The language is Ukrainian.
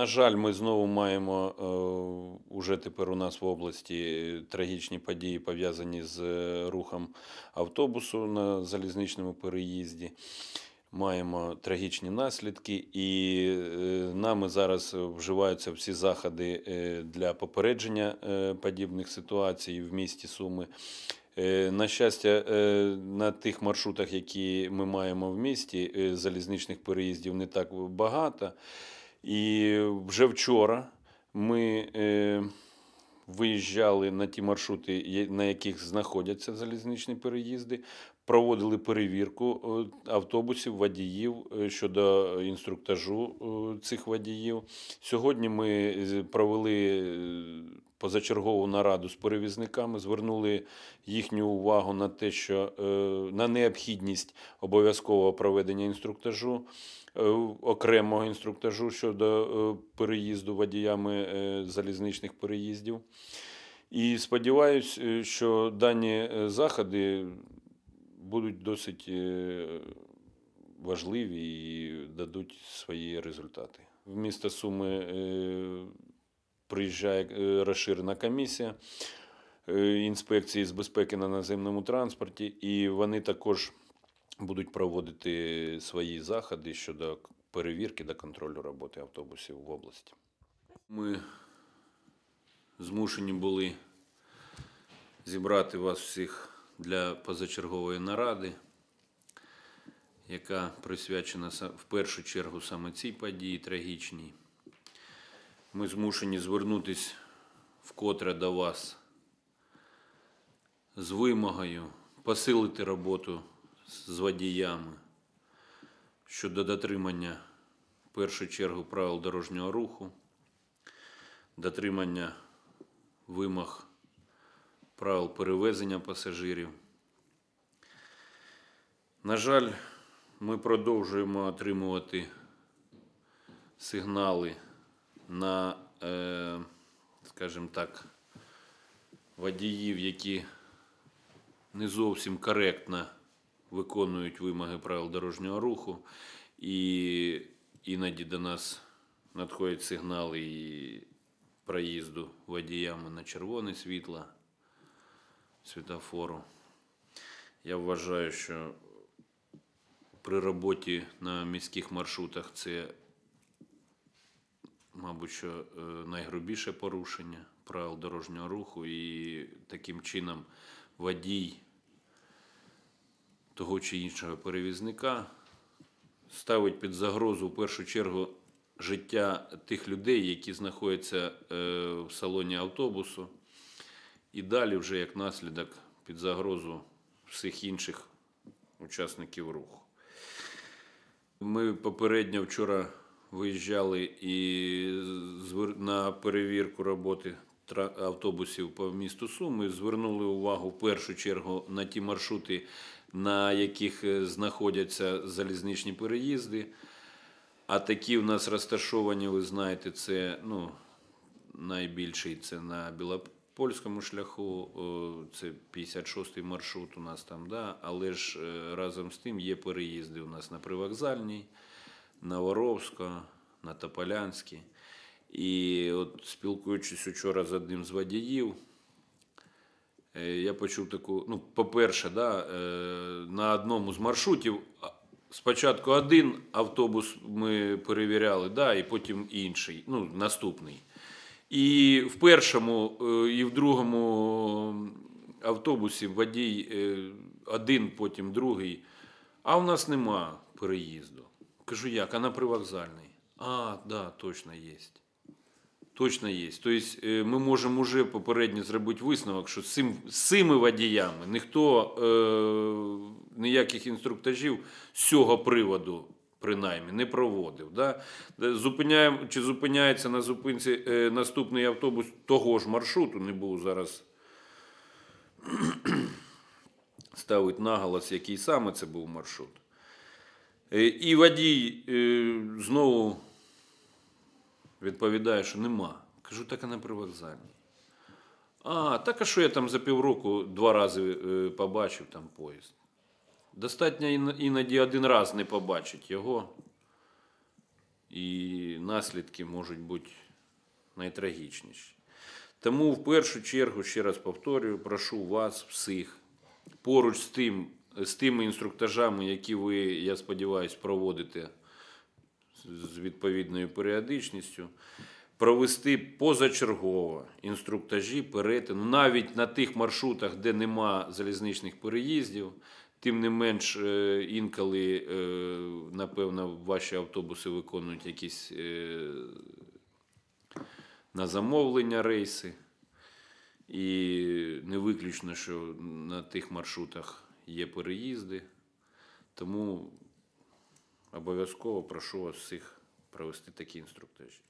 На жаль, ми знову маємо е, уже тепер у нас в області трагічні події пов'язані з е, рухом автобусу на залізничному переїзді. Маємо трагічні наслідки, і е, нами зараз вживаються всі заходи для попередження подібних ситуацій в місті Суми. Е, На щастя, е, на тих маршрутах, які ми маємо в місті, е, залізничних переїздів не так багато. І вже вчора ми виїжджали на ті маршрути, на яких знаходяться залізничні переїзди, проводили перевірку автобусів, водіїв щодо інструктажу цих водіїв. Сьогодні ми провели позачергову нараду з перевізниками, звернули їхню увагу на те, що е, на необхідність обов'язкового проведення інструктажу е, окремого інструктажу щодо е, переїзду водіями залізничних переїздів. І сподіваюсь, е, що дані заходи будуть досить важливі і дадуть свої результати. В місто Суми приїжджає е, розширена комісія е, інспекції з безпеки на наземному транспорті, і вони також будуть проводити свої заходи щодо перевірки та контролю роботи автобусів в області. Ми змушені були зібрати вас всіх для позачергової наради, яка присвячена в першу чергу саме цій події трагічній. Ми змушені звернутися вкотре до вас з вимогою посилити роботу з водіями щодо дотримання в першу чергу правил дорожнього руху, дотримання вимог правил перевезення пасажирів. На жаль, ми продовжуємо отримувати сигнали на, е, скажімо так, водіїв, які не зовсім коректно виконують вимоги правил дорожнього руху, і іноді до нас надходять сигнали і проїзду водіями на червоне світло світофору. Я вважаю, що при роботі на міських маршрутах це, мабуть, що е, найгрубіше порушення правил дорожнього руху, і таким чином водій того чи іншого перевізника ставить під загрозу в першу чергу життя тих людей, які знаходяться е, в салоні автобусу, і далі, вже як наслідок, під загрозу всіх інших учасників руху. Ми попередньо вчора виїжджали і на перевірку роботи автобусів по місту Суми. Звернули увагу в першу чергу на ті маршрути, на яких е, знаходяться залізничні переїзди. А такі в нас розташовані, ви знаєте, це ну, найбільший це на Білопольському шляху, це 56-й маршрут у нас там, да, але ж е, разом з тим є переїзди у нас на Привокзальній, на Воровська, на Тополянській. І от спілкуючись вчора з одним з водіїв, е, я почув таку, ну, по-перше, да, е, на одному з маршрутів спочатку один автобус ми перевіряли, да, і потім інший, ну, наступний. І в першому е, і в другому автобусі водій один, потім другий. А в нас нема переїзду. Кажу, як? А на привокзальний? А, да, точно є. Точно є. Тобто е, ми можемо вже попередньо зробити висновок, що з цим, цими водіями ніхто е, ніяких інструктажів з цього приводу принаймні не проводив. Да? Де Зупиняємо, чи зупиняється на зупинці е, наступний автобус того ж маршруту, не був зараз ставить наголос, який саме це був маршрут. Е, І водій е, знову відповідає, що нема. Кажу, так і на привокзальній. А, так а що я там за півроку два рази е, побачив там поїзд. Достатньо іноді один раз не побачити його, і наслідки можуть бути найтрагічніші. Тому в першу чергу, ще раз повторюю, прошу вас всіх поруч з тим, з тими інструктажами, які ви, я сподіваюся, проводите з відповідною періодичністю, провести позачергово інструктажі перетину, навіть на тих маршрутах, де нема залізничних переїздів. Тим не менш, е, інколи, е, напевно, ваші автобуси виконують якісь е, на замовлення рейси. І не виключно, що на тих маршрутах є переїзди. Тому обов'язково прошу вас всіх провести такі інструктажі.